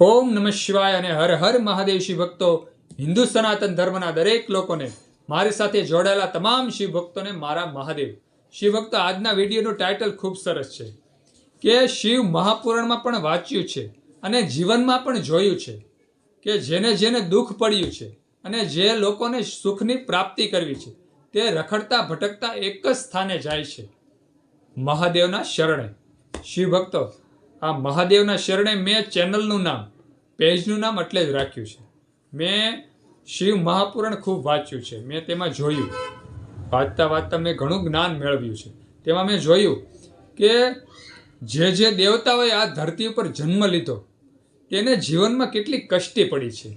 ઓમ નમઃ શિવાય અને હર હર મહાદેવ શિવ ભક્તો, હિન્દુ સનાતન ધર્મના દરેક લોકોને મારી સાથે જોડાયેલા તમામ શિવ ભક્તોને મારા મહાદેવ. શિવ ભક્તો, આજના વિડીયોનું ટાઇટલ ખૂબ સરસ છે. કે શિવ મહાપુરાણમાં પણ વાંચ્યું છે અને જીવનમાં પણ જોયું છે. કે જેને જેને દુઃખ પડ્યું છે અને જે લોકોને સુખની પ્રાપ્તિ કરવી છે, તે રખડતા ભટકતા એક જ સ્થાને જાય છે. મહાદેવના શરણે. શિવ ભક્તો આ મહાદેવના શરણે મેં ચેનલનું નામ, પેજનું નામ એટલે જ રાખ્યું છે. મેં શિવ મહાપુરાણ ખૂબ વાંચ્યું છે. મેં તેમાં જોયું. વાંચતા વાંચતા મેં ઘણું જ્ઞાન મેળવ્યું છે. તેમાં મેં જોયું કે જે જે દેવતાઓએ આ ધરતી ઉપર જન્મ લીધો, તેને જીવનમાં કેટલી કષ્ટી પડી છે.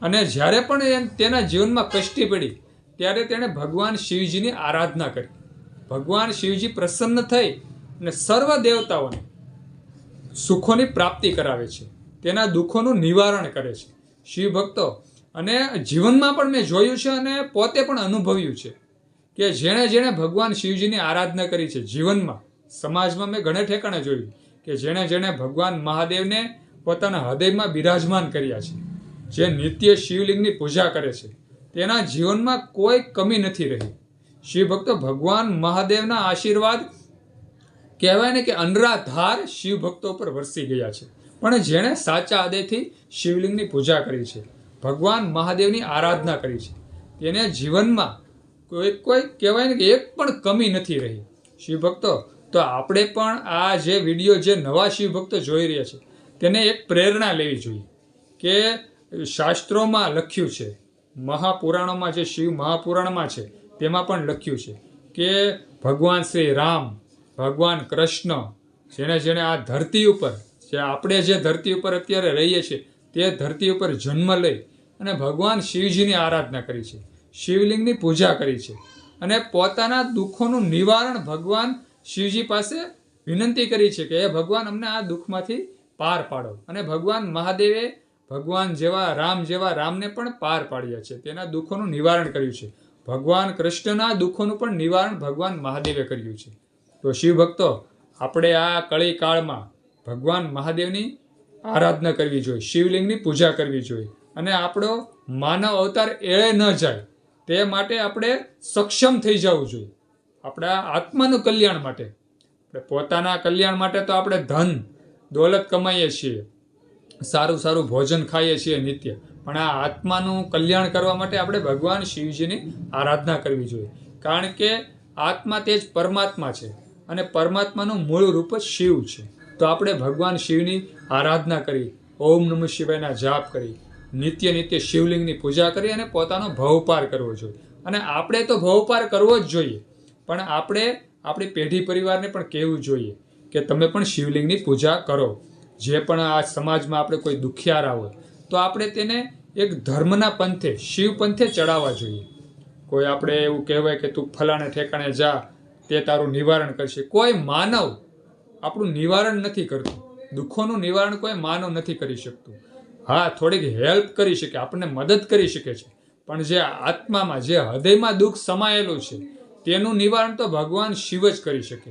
અને જ્યારે પણ તેના જીવનમાં કષ્ટી પડી, ત્યારે તેણે ભગવાન શિવજીની આરાધના કરી. ભગવાન શિવજી પ્રસન્ન થઈ અને સર્વ દેવતાઓને સુખોની પ્રાપ્તિ કરાવે છે. તેના દુઃખોનું નિવારણ કરે છે. શિવ ભક્તો, અને જીવનમાં પણ મેં જોયું છે અને પોતે પણ અનુભવ્યું છે કે જેણે જેણે ભગવાન શિવજીની આરાધના કરી છે જીવનમાં, સમાજમાં મેં ઘણે ઠેકાણે જોયું કે જેણે જેણે ભગવાન મહાદેવને પોતાના હૃદયમાં બિરાજમાન કર્યા છે. જે નિત્ય શિવલિંગની પૂજા કરે છે. તેના જીવનમાં કોઈ કમી નથી રહી. શિવ ભક્તો, ભગવાન મહાદેવના આશીર્વાદ કહેવાય ને કે અનરાધાર શિવ ભક્તો પર વરસી ગયા છે. પણ જેણે સાચા હૃદયથી શિવલિંગની પૂજા કરી છે, ભગવાન મહાદેવની આરાધના કરી છે, તેને જીવનમાં કોઈ કોઈ કહેવાય ને કે એક પણ કમી નથી રહી. શિવ ભક્તો તો આપણે પણ આ જે વીડિયો, જે નવા શિવ ભક્તો જોઈ રહ્યા છે, તેને એક પ્રેરણા લેવી જોઈએ કે શાસ્ત્રોમાં લખ્યું છે, મહાપુરાણોમાં જે શિવ મહાપુરાણમાં છે, તેમાં પણ લખ્યું છે કે ભગવાન શ્રી રામ ભગવાન કૃષ્ણ જેણે જેણે આ ધરતી ઉપર જે આપણે જે ધરતી ઉપર અત્યારે રહીએ છીએ, તે ધરતી ઉપર જન્મ લઈ અને ભગવાન શિવજીની આરાધના કરી છે, શિવલિંગની પૂજા કરી છે અને પોતાના દુઃખોનું નિવારણ ભગવાન શિવજી પાસે વિનંતી કરી છે કે, હે ભગવાન, અમને આ દુઃખમાંથી પાર પાડો. અને ભગવાન મહાદેવે ભગવાન જેવા રામ જેવા રામને પણ પાર પાડ્યા છે, તેના દુઃખોનું નિવારણ કર્યું છે. ભગવાન કૃષ્ણના દુઃખોનું પણ નિવારણ ભગવાન મહાદેવે કર્યું છે. તો શિવ ભક્તો આપણે આ કળી કાળમાં ભગવાન મહાદેવની આરાધના કરવી જોઈએ, શિવલિંગની પૂજા કરવી જોઈએ અને આપણો માનવ અવતાર એળે ન જાય તે માટે આપણે સક્ષમ થઈ જવું જોઈએ. આપણા આત્માનું કલ્યાણ માટે. આપણે પોતાના કલ્યાણ માટે તો આપણે ધન, દોલત કમાઈએ છીએ, સારું સારું ભોજન ખાઈએ છીએ નિત્ય, પણ આ આત્માનું કલ્યાણ કરવા માટે આપણે ભગવાન શિવજીની આરાધના કરવી જોઈએ. કારણ કે આત્મા તે જ પરમાત્મા છે. અને પરમાત્માનું મૂળ રૂપ જ શિવ છે. તો આપણે ભગવાન શિવની આરાધના કરી, ઓમ નમઃ શિવાયના જાપ કરી, નિત્ય નિત્ય શિવલિંગની પૂજા કરી અને પોતાનો ભવપાર કરવો જોઈએ. અને આપણે તો ભવપાર કરવો જ જોઈએ, પણ આપણે, આપણી પેઢી પરિવારને પણ કહેવું જોઈએ કે તમે પણ શિવલિંગની પૂજા કરો. જે પણ આ સમાજમાં આપણે કોઈ દુખિયારા હોય, તો આપણે તેને એક ધર્મના પંથે, શિવ પંથે ચડાવવા જોઈએ. કોઈ આપણે એવું કહેવાય કે તું ફલાણે ઠેકાણે જા તે તારું નિવારણ કરશે. કોઈ માનવ આપણું નિવારણ નથી કરતું. દુઃખોનું નિવારણ કોઈ માનવ નથી કરી શકતું. હા, થોડીક હેલ્પ કરી શકે, આપણને મદદ કરી શકે છે. પણ જે આત્મામાં, જે હૃદયમાં દુઃખ સમાયેલું છે, તેનું નિવારણ તો ભગવાન શિવ જ કરી શકે.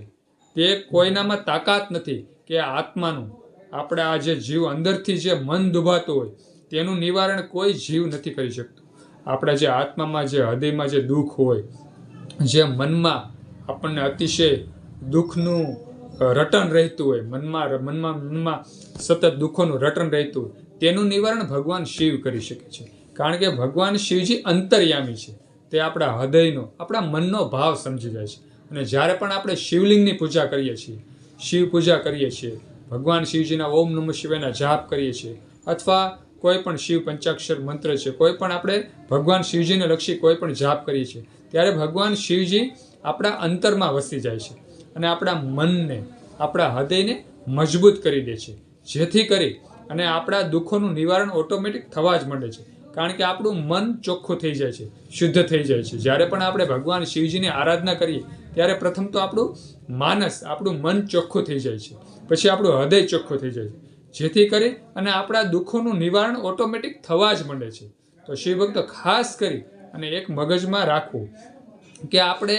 તે કોઈનામાં તાકાત નથી કે આત્માનું. આપણે આ જે જીવ અંદરથી જે મન દુભાતું હોય, તેનું નિવારણ કોઈ જીવ નથી કરી શકતું. આપણા જે આત્મામાં, જે હૃદયમાં જે દુઃખ હોય, જે મનમાં આપણને અતિશય દુઃખનું રટન રહેતું હોય, મનમાં મનમાં મનમાં સતત દુઃખોનું રટન રહેતું હોય, તેનું નિવારણ ભગવાન શિવ કરી શકે છે. કારણ કે ભગવાન શિવજી અંતર્યામી છે. તે આપણા હૃદયનો, આપણા મનનો ભાવ સમજી જાય છે. અને જ્યારે પણ આપણે શિવલિંગની પૂજા કરીએ છીએ, શિવ પૂજા કરીએ છીએ, ભગવાન શિવજીના ઓમ નમઃ શિવાયના જાપ કરીએ છીએ, અથવા કોઈ પણ શિવ પંચાક્ષર મંત્ર છે, કોઈ પણ આપણે ભગવાન શિવજીને લક્ષી કોઈ પણ જાપ કરીએ છીએ, ત્યારે ભગવાન શિવજી આપણા અંતરમાં વસી જાય છે અને આપણા મનને, આપણા હૃદયને મજબૂત કરી દે છે. જેથી કરી અને આપણા દુઃખોનું નિવારણ ઓટોમેટિક થવા જ માંડે છે. કારણ કે આપણું મન ચોખ્ખું થઈ જાય છે, શુદ્ધ થઈ જાય છે. જ્યારે પણ આપણે ભગવાન શિવજીની આરાધના કરીએ, ત્યારે પ્રથમ તો આપણું માનસ, આપણું મન ચોખ્ખું થઈ જાય છે. પછી આપણું હૃદય ચોખ્ખું થઈ જાય છે. જેથી કરી અને આપણા દુઃખોનું નિવારણ ઓટોમેટિક થવા જ માંડે છે. તો શિવભક્તો ખાસ કરી અને એક મગજમાં રાખવું કે આપણે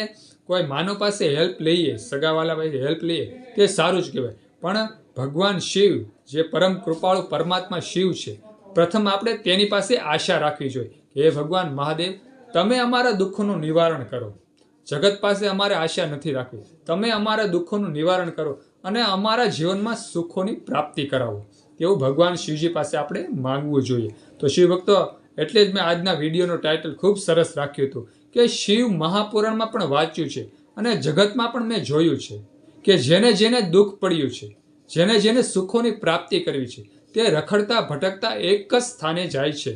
કોઈ માનવ પાસે હેલ્પ લઈએ, સગાવાલા પાસે હેલ્પ લઈએ, તે સારું જ કહેવાય. પણ ભગવાન શિવ, જે પરમ કૃપાળુ પરમાત્મા શિવ છે, પ્રથમ આપણે તેની પાસે આશા રાખવી જોઈએ હે ભગવાન મહાદેવ, તમે અમારા દુઃખોનું નિવારણ કરો. જગત પાસે અમારે આશા નથી રાખવી. તમે અમારા દુઃખોનું નિવારણ કરો અને અમારા જીવનમાં સુખોની પ્રાપ્તિ કરાવો. તેવું ભગવાન શિવજી પાસે આપણે માંગવું જોઈએ. તો શિવ ભક્તો એટલે જ મેં આજના વિડીયોનું ટાઇટલ ખૂબ સરસ રાખ્યું હતું. કે શિવ મહાપુરાણમાં પણ વાંચ્યું છે અને જગતમાં પણ મેં જોયું છે કે જેને જેને દુઃખ પડ્યું છે, જેને જેને સુખોની પ્રાપ્તિ કરવી છે, તે રખડતા ભટકતા એક જ સ્થાને જાય છે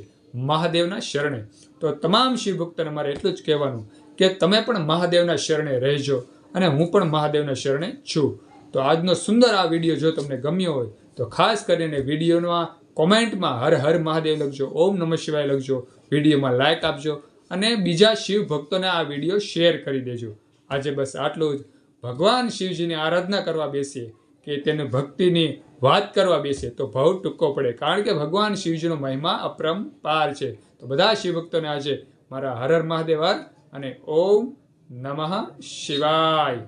મહાદેવના શરણે. તો તમામ શિવ ભક્તોને મારે એટલું જ કહેવાનું કે તમે પણ મહાદેવના શરણે રહેજો અને હું પણ મહાદેવના શરણે છું. તો આજનો સુંદર આ વીડિયો જો તમને ગમ્યો હોય, તો ખાસ કરીને વિડીયોમાં કોમેન્ટમાં હર હર મહાદેવ લખજો, ઓમ નમઃ શિવાય લખજો, વિડીયોમાં લાઇક આપજો અને બીજા શિવ ભક્તોને આ વીડિયો શેર કરી દેજો. આજે બસ આટલું જ. ભગવાન શિવજીની આરાધના કરવા બેસીએ કે તેને ભક્તિની વાત કરવા બેસીએ તો ભાવ ટૂંકો પડે. કારણ કે ભગવાન શિવજીનો મહિમા અપરંપાર છે. તો બધા શિવ ભક્તોને આજે મારા હર હર અને ઓમ નમઃ શિવાય.